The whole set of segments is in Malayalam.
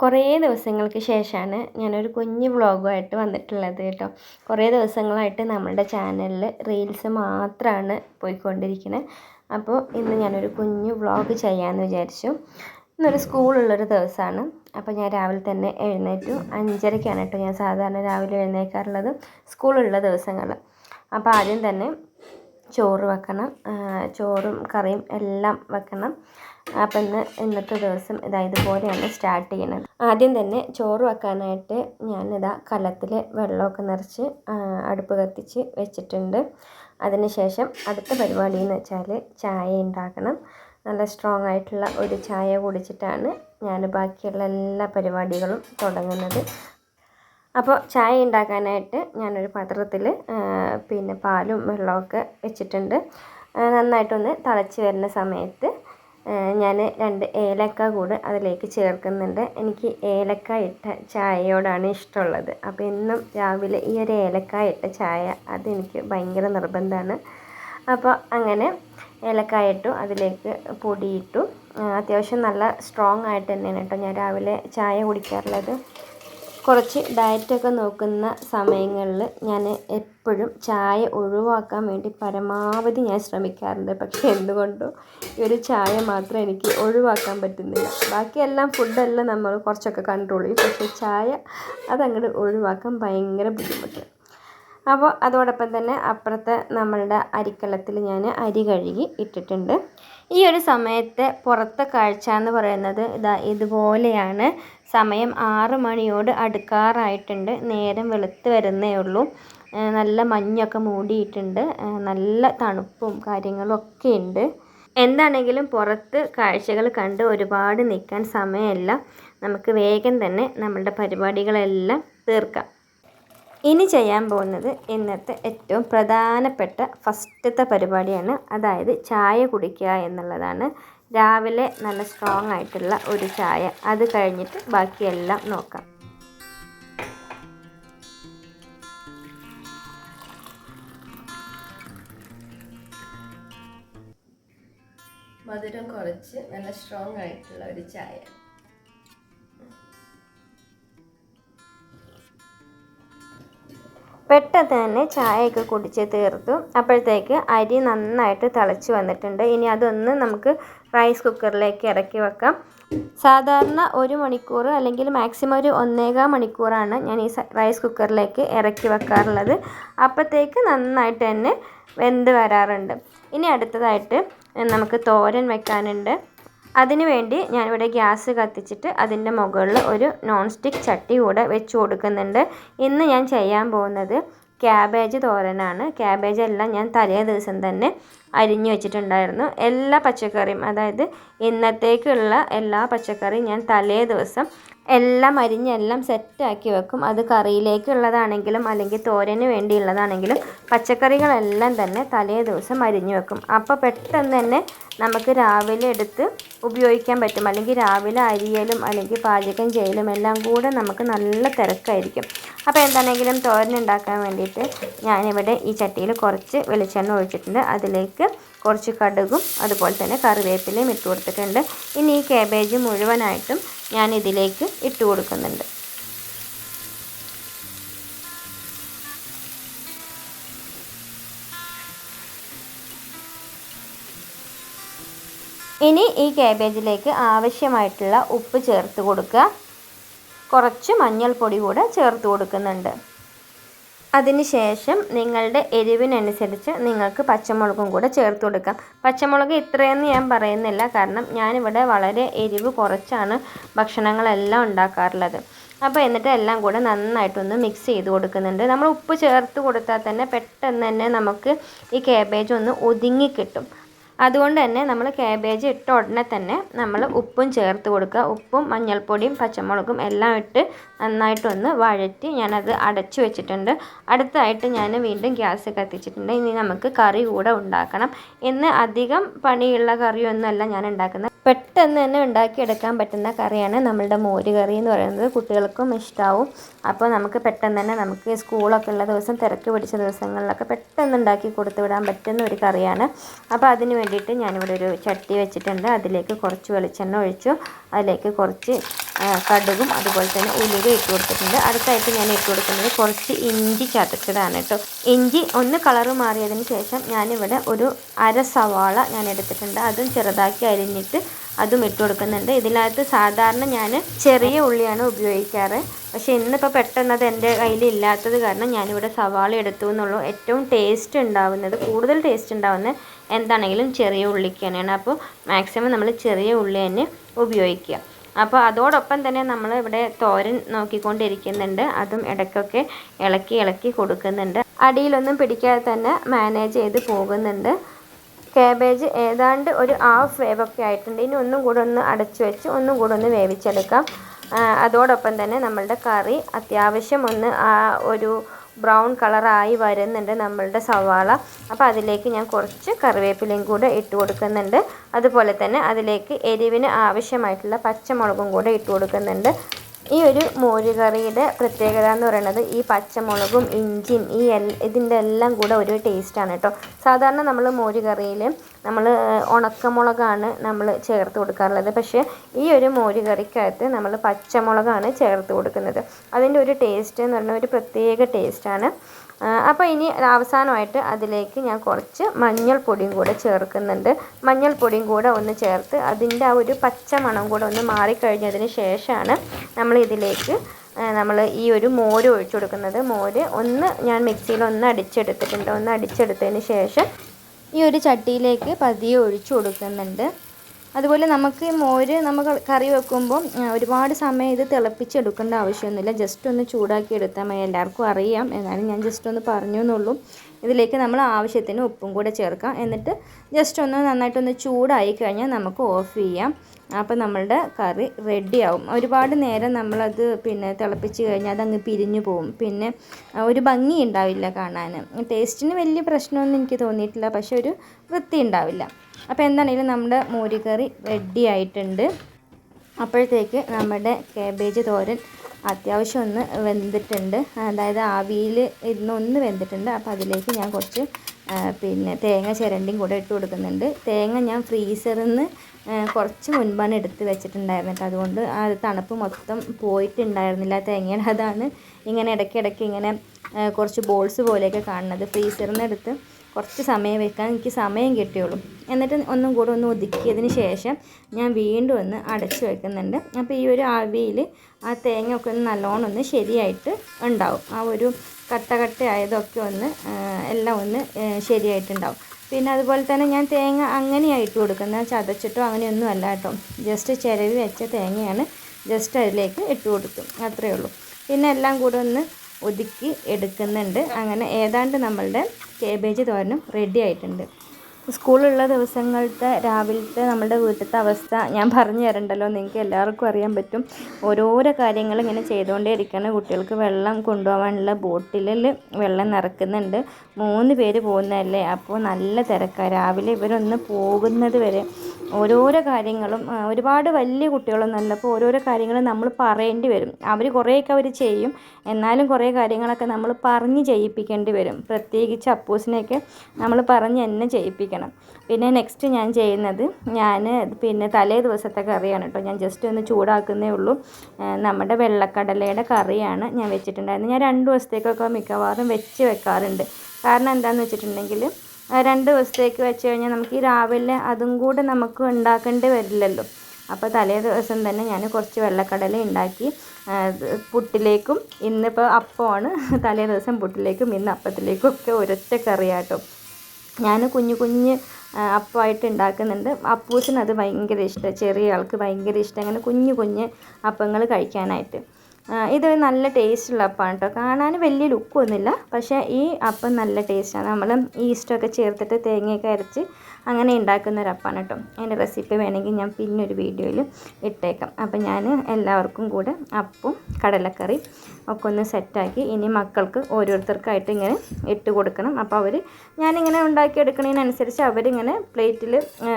കുറേ ദിവസങ്ങൾക്ക് ശേഷമാണ് ഞാനൊരു കുഞ്ഞ് വ്ളോഗുമായിട്ട് വന്നിട്ടുള്ളത് കേട്ടോ. കുറേ ദിവസങ്ങളായിട്ട് നമ്മുടെ ചാനലിൽ റീൽസ് മാത്രമാണ് പോയിക്കൊണ്ടിരിക്കുന്നത് അപ്പോൾ ഇന്ന് ഞാനൊരു കുഞ്ഞ് വ്ളോഗ് ചെയ്യാമെന്ന് വിചാരിച്ചു. ഇന്നൊരു സ്കൂളുള്ളൊരു ദിവസമാണ് അപ്പോൾ ഞാൻ രാവിലെ തന്നെ എഴുന്നേറ്റു. അഞ്ചരയ്ക്കാണ് കേട്ടോ ഞാൻ സാധാരണ രാവിലെ എഴുന്നേൽക്കാറുള്ളത് സ്കൂളുള്ള ദിവസങ്ങൾ അപ്പോൾ ആദ്യം തന്നെ ചോറ് വെക്കണം. ചോറും കറിയും എല്ലാം വെക്കണം. അപ്പം ഇന്ന് ഇന്നത്തെ ദിവസം ഇതാ ഇതുപോലെയാണ് സ്റ്റാർട്ട് ചെയ്യുന്നത് ആദ്യം തന്നെ ചോറ് വെക്കാനായിട്ട് ഞാനിതാ കലത്തിൽ വെള്ളമൊക്കെ നിറച്ച് അടുപ്പ് കത്തിച്ച് വെച്ചിട്ടുണ്ട്. അതിനുശേഷം അടുത്ത പരിപാടി എന്ന് വെച്ചാൽ ചായ ഉണ്ടാക്കണം. നല്ല സ്ട്രോങ് ആയിട്ടുള്ള ഒരു ചായ കുടിച്ചിട്ടാണ് ഞാൻ ബാക്കിയുള്ള എല്ലാ പരിപാടികളും തുടങ്ങുന്നത്. അപ്പോൾ ചായ ഉണ്ടാക്കാനായിട്ട് ഞാനൊരു പാത്രത്തിൽ പിന്നെ പാലും വെള്ളമൊക്കെ വെച്ചിട്ടുണ്ട്. നന്നായിട്ടൊന്ന് തിളച്ച് വരുന്ന സമയത്ത് ഞാൻ രണ്ട് ഏലക്ക കൂടെ അതിലേക്ക് ചേർക്കുന്നുണ്ട്. എനിക്ക് ഏലക്ക ഇട്ട ചായയോടാണ് ഇഷ്ടമുള്ളത്. അപ്പോൾ എന്നും രാവിലെ ഈ ഒരു ഏലക്ക ഇട്ട ചായ അതെനിക്ക് ഭയങ്കര നിർബന്ധമാണ്. അപ്പോൾ അങ്ങനെ ഏലക്ക ഇട്ടു അതിലേക്ക് പൊടിയിട്ടു. അത്യാവശ്യം നല്ല സ്ട്രോങ് ആയിട്ട് തന്നെയാണ് കേട്ടോ ഞാൻ രാവിലെ ചായ കുടിക്കാറുള്ളത്. കുറച്ച് ഡയറ്റൊക്കെ നോക്കുന്ന സമയങ്ങളിൽ ഞാൻ എപ്പോഴും ചായ ഒഴിവാക്കാൻ വേണ്ടി പരമാവധി ഞാൻ ശ്രമിക്കാറുണ്ട്. പക്ഷേ എന്തുകൊണ്ടോ ഈ ഒരു ചായ മാത്രം എനിക്ക് ഒഴിവാക്കാൻ പറ്റുന്നില്ല. ബാക്കിയെല്ലാം ഫുഡെല്ലാം നമ്മൾ കുറച്ചൊക്കെ കൺട്രോൾ ചെയ്യും. പക്ഷേ ചായ അതങ്ങോട്ട് ഒഴിവാക്കാൻ ഭയങ്കര ബുദ്ധിമുട്ട്. അപ്പോൾ അതോടൊപ്പം തന്നെ അപ്പുറത്തെ നമ്മളുടെ അരിക്കലത്തിൽ ഞാൻ അരി കഴുകി ഇട്ടിട്ടുണ്ട്. ഈ ഒരു സമയത്തെ പുറത്തെ കാഴ്ച എന്ന് പറയുന്നത് ഇതാ ഇതുപോലെയാണ്. സമയം ആറ് മണിയോട് അടുക്കാറായിട്ടുണ്ട്. നേരം വെളുത്ത് വരുന്നേ ഉള്ളൂ. നല്ല മഞ്ഞൊക്കെ മൂടിയിട്ടുണ്ട്. നല്ല തണുപ്പും കാര്യങ്ങളും ഒക്കെ ഉണ്ട്. എന്താണെങ്കിലും പുറത്ത് കാഴ്ചകൾ കണ്ട് ഒരുപാട് നിൽക്കാൻ സമയമല്ല. നമുക്ക് വേഗം തന്നെ നമ്മളുടെ പരിപാടികളെല്ലാം തീർക്കാം. ഇനി ചെയ്യാൻ പോകുന്നത് ഇന്നത്തെ ഏറ്റവും പ്രധാനപ്പെട്ട ഫസ്റ്റത്തെ പരിപാടിയാണ്. അതായത് ചായ കുടിക്കുക എന്നുള്ളതാണ്. രാവിലെ നല്ല സ്ട്രോങ് ആയിട്ടുള്ള ഒരു ചായ. അത് കഴിഞ്ഞിട്ട് ബാക്കിയെല്ലാം നോക്കാം. മധുരം കുറച്ച് നല്ല സ്ട്രോങ് ആയിട്ടുള്ള ഒരു ചായ. പെട്ടെന്ന് തന്നെ ചായയൊക്കെ കുടിച്ച് തീർത്തു. അപ്പോഴത്തേക്ക് അരി നന്നായിട്ട് തിളച്ച് വന്നിട്ടുണ്ട്. ഇനി അതൊന്ന് നമുക്ക് റൈസ് കുക്കറിലേക്ക് ഇറക്കി വെക്കാം. സാധാരണ ഒരു മണിക്കൂർ അല്ലെങ്കിൽ മാക്സിമം ഒരു ഒന്നേകാൽ മണിക്കൂറാണ് ഞാൻ ഈ റൈസ് കുക്കറിലേക്ക് ഇറക്കി വെക്കാറുള്ളത്. അപ്പോഴത്തേക്ക് നന്നായിട്ട് തന്നെ വെന്ത് വരാറുണ്ട്. ഇനി അടുത്തതായിട്ട് നമുക്ക് തോരൻ വെക്കാനുണ്ട്. അതിനു വേണ്ടി ഞാനിവിടെ ഗ്യാസ് കത്തിച്ചിട്ട് അതിന്റെ മുകളിൽ ഒരു നോൺ സ്റ്റിക്ക് ചട്ടി കൂടെ വെച്ച് കൊടുക്കുന്നുണ്ട്. ഇന്ന് ഞാൻ ചെയ്യാൻ പോകുന്നത് ക്യാബേജ് തോരനാണ്. ക്യാബേജ് എല്ലാം ഞാൻ തലേ ദിവസം തന്നെ അരിഞ്ഞു വെച്ചിട്ടുണ്ടായിരുന്നു. എല്ലാ പച്ചക്കറിയും അതായത് ഇന്നത്തേക്കുള്ള എല്ലാ പച്ചക്കറിയും ഞാൻ തലേ ദിവസം എല്ലാം അരിഞ്ഞ് എല്ലാം സെറ്റാക്കി വെക്കും. അത് കറിയിലേക്കുള്ളതാണെങ്കിലും അല്ലെങ്കിൽ തോരന് വേണ്ടിയുള്ളതാണെങ്കിലും പച്ചക്കറികളെല്ലാം തന്നെ തലേ ദിവസം അരിഞ്ഞു വെക്കും. അപ്പോൾ പെട്ടെന്ന് തന്നെ നമുക്ക് രാവിലെ എടുത്ത് ഉപയോഗിക്കാൻ പറ്റും. അല്ലെങ്കിൽ രാവിലെ അരിയലും അല്ലെങ്കിൽ പാചകം ചെയ്യലും എല്ലാം കൂടെ നമുക്ക് നല്ല തിരക്കായിരിക്കും. അപ്പോൾ എന്താണെങ്കിലും തോരൻ ഉണ്ടാക്കാൻ വേണ്ടിയിട്ട് ഞാനിവിടെ ഈ ചട്ടിയിൽ കുറച്ച് വെളിച്ചെണ്ണ ഒഴിച്ചിട്ടുണ്ട്. അതിലേക്ക് കുറച്ച് കടുകും അതുപോലെ തന്നെ കറിവേപ്പിലയും ഇട്ട് കൊടുത്തിട്ടുണ്ട്. ഇനി ഈ കാബേജ് മുഴുവനായിട്ടും ഞാൻ ഇതിലേക്ക് ഇട്ട് കൊടുക്കുന്നുണ്ട്. ഇനി ഈ കാബേജിലേക്ക് ആവശ്യമായിട്ടുള്ള ഉപ്പ് ചേർത്ത് കൊടുക്കുക. കുറച്ച് മഞ്ഞൾപ്പൊടി കൂടെ ചേർത്ത് കൊടുക്കുന്നുണ്ട്. അതിനുശേഷം നിങ്ങളുടെ എരിവിനനുസരിച്ച് നിങ്ങൾക്ക് പച്ചമുളകും കൂടെ ചേർത്ത് കൊടുക്കാം. പച്ചമുളക് ഇത്രയെന്ന് ഞാൻ പറയുന്നില്ല. കാരണം ഞാനിവിടെ വളരെ എരിവ് കുറച്ചാണ് ഭക്ഷണങ്ങളെല്ലാം ഉണ്ടാക്കാറുള്ളത്. അപ്പോൾ എന്നിട്ട് എല്ലാം കൂടെ നന്നായിട്ടൊന്ന് മിക്സ് ചെയ്ത് കൊടുക്കുന്നുണ്ട്. നമ്മൾ ഉപ്പ് ചേർത്ത് കൊടുത്താൽ തന്നെ പെട്ടെന്ന് തന്നെ നമുക്ക് ഈ കാബേജ് ഒന്ന് ഒതുങ്ങി കിട്ടും. അതുകൊണ്ട് തന്നെ നമ്മൾ കാബേജ് ഇട്ട ഉടനെ തന്നെ നമ്മൾ ഉപ്പും ചേർത്ത് കൊടുക്കുക. ഉപ്പും മഞ്ഞൾപ്പൊടിയും പച്ചമുളകും എല്ലാം ഇട്ട് നന്നായിട്ടൊന്ന് വഴറ്റി ഞാനത് അടച്ചു വെച്ചിട്ടുണ്ട്. അടുത്തായിട്ട് ഞാൻ വീണ്ടും ഗ്യാസ് കത്തിച്ചിട്ടുണ്ട്. ഇനി നമുക്ക് കറി കൂടെ ഉണ്ടാക്കണം. ഇന്ന് അധികം പണിയുള്ള കറിയൊന്നുമല്ല ഞാൻ ഉണ്ടാക്കുന്നത്. പെട്ടെന്ന് തന്നെ ഉണ്ടാക്കിയെടുക്കാൻ പറ്റുന്ന കറിയാണ് നമ്മളുടെ മോര് കറി എന്ന് പറയുന്നത്. കുട്ടികൾക്കും ഇഷ്ടമാവും അപ്പോൾ നമുക്ക് പെട്ടെന്ന് തന്നെ നമുക്ക് സ്കൂളൊക്കെ ഉള്ള ദിവസം തിരക്ക് പിടിച്ച ദിവസങ്ങളിലൊക്കെ പെട്ടെന്ന് ഉണ്ടാക്കി കൊടുത്തു വിടാൻ പറ്റുന്ന ഒരു കറിയാണ്. അപ്പോൾ അതിന് വേണ്ടിയിട്ട് ഞാനിവിടെ ഒരു ചട്ടി വെച്ചിട്ടുണ്ട്. അതിലേക്ക് കുറച്ച് വെളിച്ചെണ്ണ ഒഴിച്ചു. അതിലേക്ക് കുറച്ച് കടുകും അതുപോലെ തന്നെ ഉലുവ ഇട്ട് കൊടുത്തിട്ടുണ്ട്. അടുത്തായിട്ട് ഞാൻ ഇട്ട് കൊടുക്കുന്നത് കുറച്ച് ഇഞ്ചി ചതച്ചതാണ് കേട്ടോ. ഇഞ്ചി ഒന്ന് കളർ മാറിയതിന് ശേഷം ഞാനിവിടെ ഒരു അര സവാള ഞാൻ എടുത്തിട്ടുണ്ട്. അതും ചെറുതാക്കി അരിഞ്ഞിട്ട് അതും ഇട്ട് കൊടുക്കുന്നുണ്ട്. ഇതിനകത്ത് സാധാരണ ഞാൻ ചെറിയ ഉള്ളിയാണ് ഉപയോഗിക്കാറ്. പക്ഷേ ഇന്നിപ്പോൾ പെട്ടെന്ന് അത് എന്റെ കയ്യിൽ ഇല്ലാത്തത് കാരണം ഞാനിവിടെ സവാള എടുത്തു എന്നുള്ളൂ. ഏറ്റവും ടേസ്റ്റ് ഉണ്ടാവുന്നത് കൂടുതൽ ടേസ്റ്റ് ഉണ്ടാവുന്നത് എന്താണെങ്കിലും ചെറിയ ഉള്ളിക്ക് തന്നെയാണ് അപ്പോൾ മാക്സിമം നമ്മൾ ചെറിയ ഉള്ളി തന്നെ ഉപയോഗിക്കുക. അപ്പോൾ അതോടൊപ്പം തന്നെ നമ്മൾ ഇവിടെ തോരൻ നോക്കിക്കൊണ്ടിരിക്കുന്നുണ്ട്. അതും ഇടയ്ക്കൊക്കെ ഇളക്കി ഇളക്കി കൊടുക്കുന്നുണ്ട്. അടിയിലൊന്നും പിടിക്കാതെ തന്നെ മാനേജ് ചെയ്ത് പോകുന്നുണ്ട്. കാബേജ് ഏതാണ്ട് ഒരു ഹാഫ് വേവൊക്കെ ആയിട്ടുണ്ട്. ഇനി ഒന്നും കൂടെ ഒന്ന് അടച്ചു വെച്ച് ഒന്നും കൂടെ ഒന്ന് വേവിച്ചെടുക്കാം. അതോടൊപ്പം തന്നെ നമ്മളുടെ കറി അത്യാവശ്യം ഒന്ന് ആ ഒരു ബ്രൗൺ കളറായി വരുന്നുണ്ട് നമ്മളുടെ സവാള. അപ്പോൾ അതിലേക്ക് ഞാൻ കുറച്ച് കറിവേപ്പിലയും കൂടെ ഇട്ട് കൊടുക്കുന്നുണ്ട്. അതുപോലെ തന്നെ അതിലേക്ക് എരിവിന് ആവശ്യമായിട്ടുള്ള പച്ചമുളകും കൂടെ ഇട്ട് കൊടുക്കുന്നുണ്ട്. ഈ ഒരു മോരുകറിയുടെ പ്രത്യേകത എന്ന് പറയുന്നത് ഈ പച്ചമുളകും ഇഞ്ചിയും ഈ എൽ ഇതിന്റെ എല്ലാം കൂടെ ഒരു ടേസ്റ്റാണ് കേട്ടോ സാധാരണ നമ്മൾ മോരുകറിയിൽ നമ്മൾ ഉണക്കമുളകാണ് നമ്മൾ ചേർത്ത് കൊടുക്കാറുള്ളത്. പക്ഷേ ഈ ഒരു മോരുകറിക്കകത്ത് നമ്മൾ പച്ചമുളകാണ് ചേർത്ത് കൊടുക്കുന്നത്. അതിന്റെ ഒരു ടേസ്റ്റ് എന്ന് പറഞ്ഞാൽ ഒരു പ്രത്യേക ടേസ്റ്റാണ് അപ്പോൾ ഇനി അവസാനമായിട്ട് അതിലേക്ക് ഞാൻ കുറച്ച് മഞ്ഞൾപ്പൊടിയും കൂടെ ചേർക്കുന്നുണ്ട്. മഞ്ഞൾപ്പൊടിയും കൂടെ ഒന്ന് ചേർത്ത് അതിന്റെ ആ ഒരു പച്ച മണം കൂടെ ഒന്ന് മാറിക്കഴിഞ്ഞതിന് ശേഷമാണ് നമ്മൾ ഇതിലേക്ക് നമ്മൾ ഈ ഒരു മോര് ഒഴിച്ചു കൊടുക്കുന്നത്. മോര് ഒന്ന് ഞാൻ മിക്സിയിൽ ഒന്ന് അടിച്ചെടുത്തിട്ടുണ്ട്. ഒന്ന് അടിച്ചെടുത്തതിന് ശേഷം ഈ ഒരു ചട്ടിയിലേക്ക് പതിയെ ഒഴിച്ചു കൊടുക്കുന്നുണ്ട്. അതുപോലെ നമുക്ക് മോര് നമ്മൾ കറി വെക്കുമ്പോൾ ഒരുപാട് സമയം ഇത് തിളപ്പിച്ചെടുക്കേണ്ട ആവശ്യമൊന്നുമില്ല. ജസ്റ്റ് ഒന്ന് ചൂടാക്കി എടുത്താൽ മതി. എല്ലാവർക്കും അറിയാം. എന്നാലും ഞാൻ ജസ്റ്റ് ഒന്ന് പറഞ്ഞു എന്നുള്ളൂ ഇതിലേക്ക് നമ്മൾ ആവശ്യത്തിന് ഉപ്പും കൂടെ ചേർക്കാം. എന്നിട്ട് ജസ്റ്റ് ഒന്ന് നന്നായിട്ടൊന്ന് ചൂടായി കഴിഞ്ഞാൽ നമുക്ക് ഓഫ് ചെയ്യാം. അപ്പോൾ നമ്മളുടെ കറി റെഡിയാവും ഒരുപാട് നേരം നമ്മളത് പിന്നെ തിളപ്പിച്ച് കഴിഞ്ഞാൽ അതങ്ങ് പിരിഞ്ഞു പോവും പിന്നെ ഒരു ഭംഗി ഉണ്ടാവില്ല കാണാൻ. ടേസ്റ്റിന് വലിയ പ്രശ്നമൊന്നും എനിക്ക് തോന്നിയിട്ടില്ല. പക്ഷെ ഒരു വൃത്തി ഉണ്ടാവില്ല. അപ്പോൾ എന്താണെങ്കിലും നമ്മുടെ മോരുകറി റെഡി ആയിട്ടുണ്ട്. അപ്പോഴത്തേക്ക് നമ്മുടെ കാബേജ് തോരൻ അത്യാവശ്യം ഒന്ന് വെന്തിട്ടുണ്ട്. അതായത് ആവിയിൽ ഇരുന്ന് ഒന്ന് വെന്തിട്ടുണ്ട്. അപ്പോൾ അതിലേക്ക് ഞാൻ കുറച്ച് പിന്നെ തേങ്ങ ചിരണ്ടിയും കൂടെ ഇട്ട് കൊടുക്കുന്നുണ്ട്. തേങ്ങ ഞാൻ ഫ്രീസറിൽ നിന്ന് കുറച്ച് മുൻപാണ് എടുത്ത് വെച്ചിട്ടുണ്ടായിരുന്നത് അതുകൊണ്ട് ആ തണുപ്പ് മൊത്തം പോയിട്ടുണ്ടായിരുന്നില്ല. തേങ്ങയുടെ അതാണ് ഇങ്ങനെ ഇടയ്ക്കിടയ്ക്ക് ഇങ്ങനെ കുറച്ച് ബോൾസ് പോലെയൊക്കെ കാണുന്നത്. ഫ്രീസറിൽ നിന്ന് എടുത്ത് കുറച്ച് സമയം വെക്കാൻ എനിക്ക് സമയം കിട്ടിയുള്ളൂ. എന്നിട്ട് ഒന്നും കൂടെ ഒന്ന് ഒതുക്കിയതിന് ശേഷം ഞാൻ വീണ്ടും ഒന്ന് അടച്ച് വെക്കുന്നുണ്ട്. അപ്പോൾ ഈ ഒരു ആവിയിൽ ആ തേങ്ങ ഒക്കെ ഒന്ന് നല്ലോണം ഒന്ന് ശരിയായിട്ട് ഉണ്ടാവും. ആ ഒരു കട്ട കട്ട ആയതൊക്കെ ഒന്ന് എല്ലാം ഒന്ന് ശരിയായിട്ടുണ്ടാവും. പിന്നെ അതുപോലെ തന്നെ ഞാൻ തേങ്ങ അങ്ങനെയായിട്ട് കൊടുക്കുന്നത്. ചതച്ചിട്ടോ അങ്ങനെയൊന്നും അല്ല കേട്ടോ. ജസ്റ്റ് ചിരവി വെച്ച തേങ്ങയാണ് ജസ്റ്റ് അതിലേക്ക് ഇട്ട് കൊടുത്തു അത്രയേ ഉള്ളൂ. പിന്നെ എല്ലാം കൂടെ ഒന്ന് ഒതുക്കി എടുക്കുന്നുണ്ട്. അങ്ങനെ ഏതാണ്ട് നമ്മളുടെ കേബേജ് തോരനും റെഡി ആയിട്ടുണ്ട്. സ്കൂളുള്ള ദിവസങ്ങളിലത്തെ രാവിലത്തെ നമ്മുടെ വീട്ടിലത്തെ അവസ്ഥ ഞാൻ പറഞ്ഞു തരണ്ടല്ലോ. നിങ്ങൾക്ക് എല്ലാവർക്കും അറിയാൻ പറ്റും. ഓരോരോ കാര്യങ്ങൾ ഇങ്ങനെ ചെയ്തുകൊണ്ടേ ഇരിക്കുന്ന കുട്ടികൾക്ക് വെള്ളം കൊണ്ടുപോകാനുള്ള ബോട്ടിലിൽ വെള്ളം നിറക്കുന്നുണ്ട്. മൂന്ന് പേര് പോകുന്നതല്ലേ? അപ്പോൾ നല്ല തിരക്കാണ് രാവിലെ ഇവരൊന്ന് പോകുന്നത് വരെ ഓരോരോ കാര്യങ്ങളും ഒരുപാട് വലിയ കുട്ടികളൊന്നുമല്ല. അപ്പോൾ ഓരോരോ കാര്യങ്ങൾ നമ്മൾ പറയേണ്ടി വരും. അവർ കുറേയൊക്കെ അവർ ചെയ്യും. എന്നാലും കുറേ കാര്യങ്ങളൊക്കെ നമ്മൾ പറഞ്ഞ് ചെയ്യിപ്പിക്കേണ്ടി വരും. പ്രത്യേകിച്ച് അപ്പൂസിനെയൊക്കെ നമ്മൾ പറഞ്ഞ് തന്നെ ചെയ്യിപ്പിക്കണം പിന്നെ നെക്സ്റ്റ് ഞാൻ ചെയ്യുന്നത് ഞാൻ പിന്നെ തലേ ദിവസത്തെ കറിയാണ് കേട്ടോ ഞാൻ ജസ്റ്റ് ഒന്ന് ചൂടാക്കുന്നേ ഉള്ളൂ. നമ്മുടെ വെള്ളക്കടലയുടെ കറിയാണ് ഞാൻ വെച്ചിട്ടുണ്ടായിരുന്നത്. ഞാൻ രണ്ട് ദിവസത്തേക്കൊക്കെ മിക്കവാറും വെച്ച് വെക്കാറുണ്ട്. കാരണം എന്താണെന്ന് വെച്ചിട്ടുണ്ടെങ്കിൽ രണ്ട് ദിവസത്തേക്ക് വെച്ച് കഴിഞ്ഞാൽ നമുക്ക് ഈ രാവിലെ അതും കൂടെ നമുക്ക് ഉണ്ടാക്കേണ്ടി വരില്ലല്ലോ. അപ്പോൾ തലേ ദിവസം തന്നെ ഞാൻ കുറച്ച് വെള്ളക്കടല ഉണ്ടാക്കി പുട്ടിലേക്കും ഇന്നിപ്പോൾ അപ്പമാണ് തലേ ദിവസം പുട്ടിലേക്കും ഇന്ന് അപ്പത്തിലേക്കും ഒക്കെ ഒരൊറ്റ കറിയാട്ടോ. ഞാൻ കുഞ്ഞു കുഞ്ഞ് അപ്പമായിട്ട് ഉണ്ടാക്കുന്നുണ്ട് അപ്പൂസിന് അത് ഭയങ്കര ഇഷ്ടമാണ് ചെറിയ ആൾക്ക് ഭയങ്കര ഇഷ്ടം. അങ്ങനെ കുഞ്ഞു കുഞ്ഞ് അപ്പങ്ങൾ കഴിക്കാനായിട്ട്. ഇത് നല്ല ടേസ്റ്റുള്ള അപ്പമാണ് കേട്ടോ കാണാൻ വലിയ ലുക്കൊന്നുമില്ല. പക്ഷേ ഈ അപ്പം നല്ല ടേസ്റ്റാണ്. നമ്മൾ ഈസ്റ്റൊക്കെ ചേർത്തിട്ട് തേങ്ങയൊക്കെ അരച്ച് അങ്ങനെ ഉണ്ടാക്കുന്ന ഒരു അപ്പാണ് കേട്ടോ. അതിന്റെ റെസിപ്പി വേണമെങ്കിൽ ഞാൻ പിന്നെ ഒരു വീഡിയോയിൽ ഇട്ടേക്കാം. അപ്പം ഞാൻ എല്ലാവർക്കും കൂടെ അപ്പും കടലക്കറി ഒക്കെ ഒന്ന് സെറ്റാക്കി ഇനി മക്കൾക്ക് ഓരോരുത്തർക്കായിട്ട് ഇങ്ങനെ ഇട്ട് കൊടുക്കണം. അപ്പോൾ അവർ ഞാനിങ്ങനെ ഉണ്ടാക്കിയെടുക്കുന്നതിനനുസരിച്ച് അവരിങ്ങനെ പ്ലേറ്റിൽ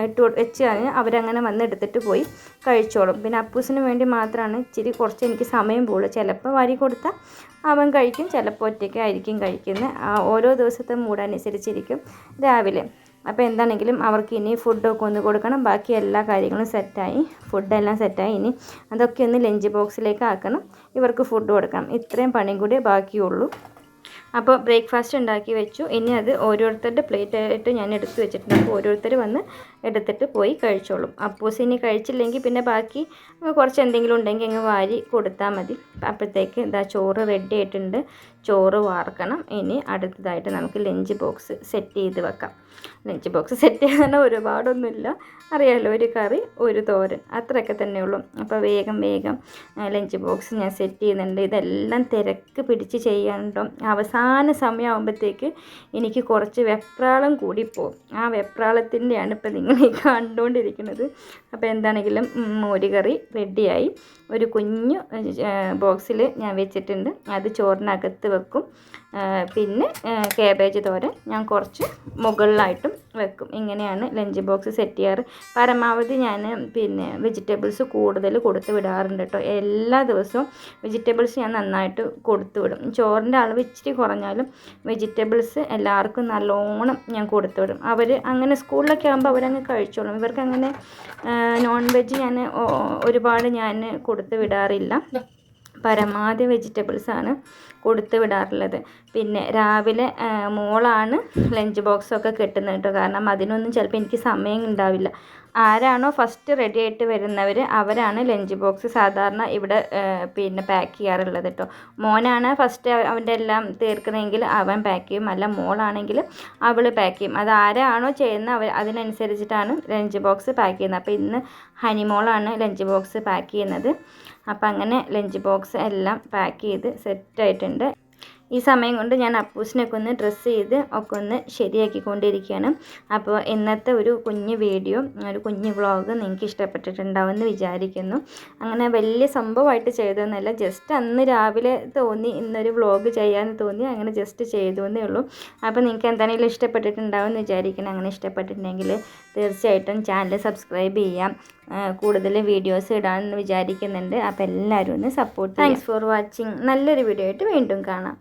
ഇട്ട് വെച്ച് കഴിഞ്ഞാൽ അവരങ്ങനെ വന്ന് എടുത്തിട്ട് പോയി കഴിച്ചോളും. പിന്നെ അപ്പൂസിന് വേണ്ടി മാത്രമാണ് ഇച്ചിരി കുറച്ച് എനിക്ക് സമയം പോകുള്ളൂ ചിലപ്പോൾ വാരി കൊടുത്താൽ അവൻ കഴിക്കും ചിലപ്പോൾ ഒറ്റയ്ക്കായിരിക്കും കഴിക്കുന്നത്. ഓരോ ദിവസത്തെ മൂടനുസരിച്ചിരിക്കും രാവിലെ. അപ്പോൾ എന്താണെങ്കിലും അവർക്ക് ഇനി ഫുഡൊക്കെ ഒന്ന് കൊടുക്കണം. ബാക്കി എല്ലാ കാര്യങ്ങളും സെറ്റായി ഫുഡെല്ലാം സെറ്റായി ഇനി അതൊക്കെ ഒന്ന് ലഞ്ച് ബോക്സിലേക്ക് ആക്കണം. ഇവർക്ക് ഫുഡ് കൊടുക്കണം ഇത്രയും പണിയും കൂടി ബാക്കിയുള്ളൂ. അപ്പോൾ ബ്രേക്ക്ഫാസ്റ്റ് ഉണ്ടാക്കി വെച്ചു. ഇനി അത് ഓരോരുത്തരുടെ പ്ലേറ്റ് ആയിട്ട് ഞാൻ എടുത്തു വെച്ചിട്ടുണ്ട്. അപ്പോൾ ഓരോരുത്തർ വന്ന് എടുത്തിട്ട് പോയി കഴിച്ചോളും. അപ്പോസ് ഇനി കഴിച്ചില്ലെങ്കിൽ പിന്നെ ബാക്കി കുറച്ച് എന്തെങ്കിലും ഉണ്ടെങ്കിൽ അങ്ങ് വാരി കൊടുത്താൽ മതി. അപ്പോഴത്തേക്ക് എന്താ ചോറ് റെഡി ആയിട്ടുണ്ട്. ചോറ് വാർക്കണം. ഇനി അടുത്തതായിട്ട് നമുക്ക് ലഞ്ച് ബോക്സ് സെറ്റ് ചെയ്ത് വെക്കാം. ലഞ്ച് ബോക്സ് സെറ്റ് ചെയ്യാൻ ഒരുപാടൊന്നുമില്ല. അറിയാമല്ലോ ഒരു കറി ഒരു തോരൻ. അത്രയൊക്കെ തന്നെ ഉള്ളൂ. അപ്പോൾ വേഗം വേഗം ലഞ്ച് ബോക്സ് ഞാൻ സെറ്റ് ചെയ്യുന്നുണ്ട്. ഇതെല്ലാം തിരക്ക് പിടിച്ച് ചെയ്യാനുണ്ടോ? അവസാന സമയമാകുമ്പോഴത്തേക്ക് എനിക്ക് കുറച്ച് വെപ്രാളം കൂടിപ്പോവും ആ വെപ്രാളത്തിന്റെയാണ് ഇപ്പോൾ നിങ്ങൾ ഈ കണ്ടുകൊണ്ടിരിക്കുന്നത്. അപ്പോൾ എന്താണെങ്കിലും മോരുകറി കറി റെഡിയായി ഒരു കുഞ്ഞു ബോക്സിൽ ഞാൻ വെച്ചിട്ടുണ്ട്. അത് ചോറിനകത്ത് വെക്കും. പിന്നെ കേബേജ് തോരൻ ഞാൻ കുറച്ച് മുകളിലായിട്ടും വെക്കും. ഇങ്ങനെയാണ് ലഞ്ച് ബോക്സ് സെറ്റ് ചെയ്യാറ്. പരമാവധി ഞാൻ പിന്നെ വെജിറ്റബിൾസ് കൂടുതൽ കൊടുത്ത് വിടാറുണ്ട് കേട്ടോ. എല്ലാ ദിവസവും വെജിറ്റബിൾസ് ഞാൻ നന്നായിട്ട് കൊടുത്തു വിടും. ചോറിന്റെ അളവ് ഇച്ചിരി കുറഞ്ഞാലും വെജിറ്റബിൾസ് എല്ലാവർക്കും നല്ലോണം ഞാൻ കൊടുത്തു വിടും. അവർ അങ്ങനെ സ്കൂളിലൊക്കെ ആകുമ്പോൾ അവരങ്ങ് കഴിച്ചോളും. ഇവർക്ക് അങ്ങനെ നോൺ വെജ് ഞാൻ ഒരുപാട് ഞാൻ കൊടുത്ത് വിടാറില്ല. പരമാവധി ആണ് കൊടുത്ത് വിടാറുള്ളത്. പിന്നെ രാവിലെ മോളാണ് ലഞ്ച് ബോക്സൊക്കെ കെട്ടുന്നത് കേട്ടോ കാരണം അതിനൊന്നും ചിലപ്പോൾ എനിക്ക് സമയം ഉണ്ടാവില്ല. ആരാണോ ഫസ്റ്റ് റെഡി ആയിട്ട് വരുന്നവർ അവരാണ് ലഞ്ച് ബോക്സ് സാധാരണ ഇവിടെ പിന്നെ പാക്ക് ചെയ്യാറുള്ളത് കേട്ടോ മോനാണ് ഫസ്റ്റ് അവന്റെ എല്ലാം തീർക്കുന്നതെങ്കിൽ അവൻ പാക്ക് ചെയ്യും. അല്ല മോളാണെങ്കിൽ അവൾ പാക്ക് ചെയ്യും. അത് ആരാണോ ചെയ്യുന്നത് അവർ അതിനനുസരിച്ചിട്ടാണ് ലഞ്ച് ബോക്സ് പാക്ക് ചെയ്യുന്നത്. അപ്പോൾ ഇന്ന് ഹനിമോളാണ് ലഞ്ച് ബോക്സ് പാക്ക് ചെയ്യുന്നത്. അപ്പോൾ അങ്ങനെ ലഞ്ച് ബോക്സ് എല്ലാം പാക്ക് ചെയ്ത് സെറ്റായിട്ടുണ്ട് ഈ സമയം കൊണ്ട് ഞാൻ അപ്പൂസിനൊക്കെ ഒന്ന് ഡ്രസ്സ് ചെയ്ത് ഒക്കെ ഒന്ന് ശരിയാക്കിക്കൊണ്ടിരിക്കുകയാണ്. അപ്പോൾ ഇന്നത്തെ ഒരു കുഞ്ഞ് വീഡിയോ ഒരു കുഞ്ഞ് വ്ളോഗ് നിങ്ങൾക്ക് ഇഷ്ടപ്പെട്ടിട്ടുണ്ടാവുമെന്ന് വിചാരിക്കുന്നു. അങ്ങനെ വലിയ സംഭവമായിട്ട് ചെയ്തതെന്നല്ല ജസ്റ്റ് അന്ന് രാവിലെ തോന്നി ഇന്നൊരു വ്ളോഗ് ചെയ്യാമെന്ന് തോന്നി അങ്ങനെ ജസ്റ്റ് ചെയ്തു എന്നേ ഉള്ളൂ. അപ്പോൾ നിങ്ങൾക്ക് എന്താണെങ്കിലും ഇഷ്ടപ്പെട്ടിട്ടുണ്ടാവുമെന്ന് വിചാരിക്കണം അങ്ങനെ ഇഷ്ടപ്പെട്ടിട്ടുണ്ടെങ്കിൽ തീർച്ചയായിട്ടും ചാനൽ സബ്സ്ക്രൈബ് ചെയ്യാം. കൂടുതൽ വീഡിയോസ് ഇടാമെന്ന് വിചാരിക്കുന്നുണ്ട്. അപ്പോൾ എല്ലാവരും ഒന്ന് സപ്പോർട്ട് താങ്ക്സ് ഫോർ വാച്ചിങ് നല്ലൊരു വീഡിയോ ആയിട്ട് വീണ്ടും കാണാം.